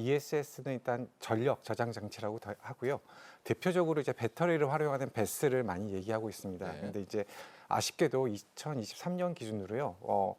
ESS는 일단 전력 저장 장치라고 다- 하고요. 대표적으로 이제 배터리를 활용하는 배스를 많이 얘기하고 있습니다. 네. 근데 이제 아쉽게도 2023년 기준으로요. 어,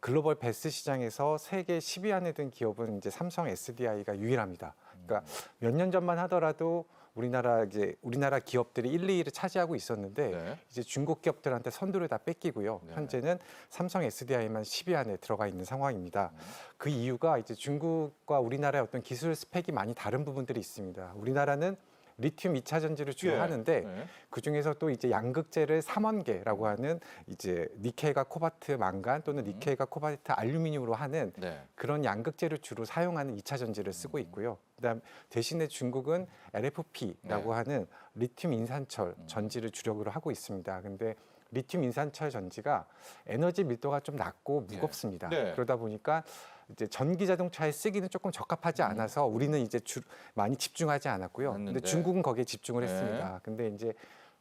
글로벌 배스 시장에서 세계 10위 안에 든 기업은 이제 삼성 SDI가 유일합니다. 그러니까 몇 년 전만 하더라도 우리나라 이제 우리나라 기업들이 1, 2위를 차지하고 있었는데 네. 이제 중국 기업들한테 선두를 다 뺏기고요. 네. 현재는 삼성 SDI만 10위 안에 들어가 있는 상황입니다. 음. 그 이유가 이제 중국과 우리나라의 어떤 기술 스펙이 많이 다른 부분들이 있습니다. 우리나라는 리튬 2차 전지를 주로 예. 하는데 네. 그 중에서 또 이제 양극재를 삼원계라고 하는 이제 니켈과 코발트 망간 또는 니켈과 코발트 알루미늄으로 하는 네. 그런 양극재를 주로 사용하는 2차 전지를 쓰고 있고요. 그다음 대신에 중국은 LFP라고 네. 하는 리튬 인산철 음. 전지를 주력으로 하고 있습니다. 근데 리튬 인산철 전지가 에너지 밀도가 좀 낮고 무겁습니다. 네. 그러다 보니까 이제 전기 자동차에 쓰기는 조금 적합하지 않아서 우리는 이제 주, 많이 집중하지 않았고요. 맞는데. 근데 중국은 거기에 집중을 네. 했습니다. 근데 이제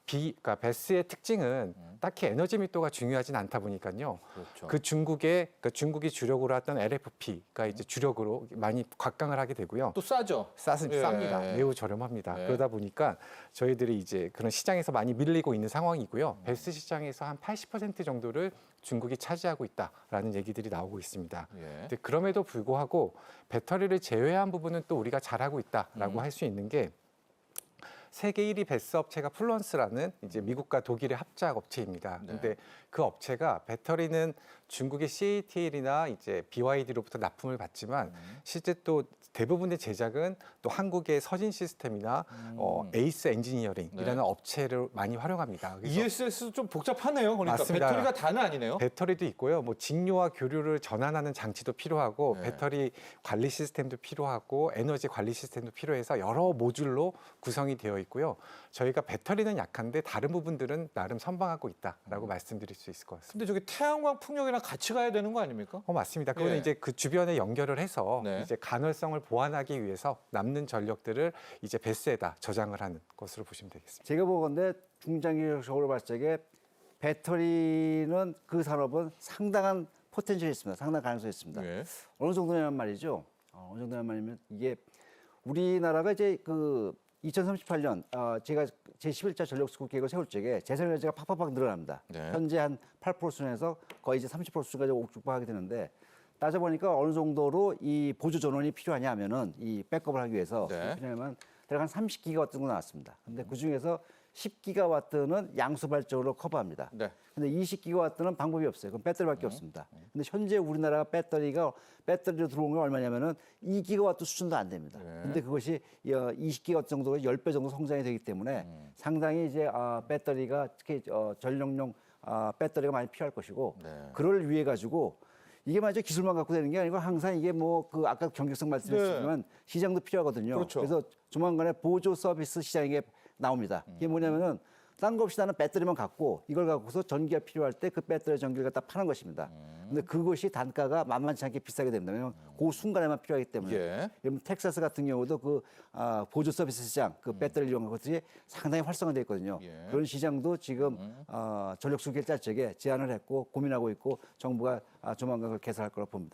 비, 그러니까 베스의 특징은 음. 딱히 에너지 밀도가 중요하진 않다 보니까요. 그렇죠. 그 중국의 그러니까 중국이 주력으로 했던 LFP가 이제 주력으로 많이 곽강을 하게 되고요. 또 싸죠. 싸습 예. 쌉니다. 매우 저렴합니다. 네. 그러다 보니까 저희들이 이제 그런 시장에서 많이 밀리고 있는 상황이고요. 베스 시장에서 한 80% 정도를 중국이 차지하고 있다라는 얘기들이 나오고 있습니다. 예. 근데 그럼에도 불구하고 배터리를 제외한 부분은 또 우리가 잘하고 있다라고 음. 할수 있는 게 세계 1위 베스 업체가 플런스라는 이제 미국과 독일의 합작 업체입니다. 네. 근데 그 업체가 배터리는 중국의 CATL이나 이제 BYD로부터 납품을 받지만 음. 실제 또 대부분의 제작은 또 한국의 서진 시스템이나 어, 에이스 엔지니어링이라는 음. 네. 업체를 많이 활용합니다. 그래서 ESS 좀 복잡하네요. 그러니까 맞습니다. 배터리가 다는 아니네요. 배터리도 있고요. 뭐 직류와 교류를 전환하는 장치도 필요하고 네. 배터리 관리 시스템도 필요하고 에너지 관리 시스템도 필요해서 여러 모듈로 구성이 되어 있고요. 저희가 배터리는 약한데 다른 부분들은 나름 선방하고 음. 있다라고 말씀드릴 수 있을 것 같습니다. 근데 저기 태양광 풍력이랑 같이 가야 되는 거 아닙니까? 어 맞습니다. 그거는 예. 이제 그 주변에 연결을 해서 네. 이제 간헐성을 보완하기 위해서 남는 전력들을 이제 배스에다 저장을 하는 것으로 보시면 되겠습니다. 제가 보건데 중장기적으로 봤을 적에 배터리는 그 산업은 상당한 포텐셜이 있습니다. 상당한 가능성이 있습니다. 예. 어느 정도냐면 말이죠. 어, 어느 정도냐면 말이면 이게 우리나라가 이제 그 2038년 어, 제가 제 11차 전력수급 계획을 세울 적에 재생에너지가 팍팍팍 늘어납니다. 네. 현재 한 8% 수준에서 거의 이제 30%까지 옥죽하게 되는데 따져보니까 어느 정도로 이 보조 전원이 필요하냐 하면은 이 백업을 하기 위해서 네. 필요하면 대략 한 30기가와트 정도 나왔습니다. 근데 그 중에서 10기가와트는 양수 발전으로 커버합니다. 네. 근데 20기가와트는 방법이 없어요. 그럼 배터리밖에 없습니다. 근데 현재 우리나라 배터리가 배터리로 들어온 건 얼마냐면은 2기가와트 수준도 안 됩니다. 네. 근데 그것이 20기가와트 정도가 10배 정도 성장이 되기 때문에 상당히 이제 아, 배터리가 특히 어, 전력용 아, 배터리가 많이 필요할 것이고 네. 그걸 위해 가지고 이게 말이죠 기술만 갖고 되는 게 아니고 항상 이게 뭐 그 아까 경쟁성 말씀하셨지만 시장도 필요하거든요. 네. 그렇죠. 래서 조만간에 보조 서비스 시장이 나옵니다. 이게 뭐냐면은 딴 거 없이 나는 배터리만 갖고 이걸 갖고서 전기가 필요할 때 그 배터리 전기를 갖다 파는 것입니다. 근데 그것이 단가가 만만치 않게 비싸게 됩니다. 왜냐하면 그 순간에만 필요하기 때문에. 예. 여러분 텍사스 같은 경우도 그 아, 보조 서비스 시장, 그 배터리를 이용한 것들이 상당히 활성화되어 있거든요. 예. 그런 시장도 지금 어, 전력 수계 짤 적에 제안을 했고 고민하고 있고 정부가 아, 조만간 그걸 개설할 거라고 봅니다.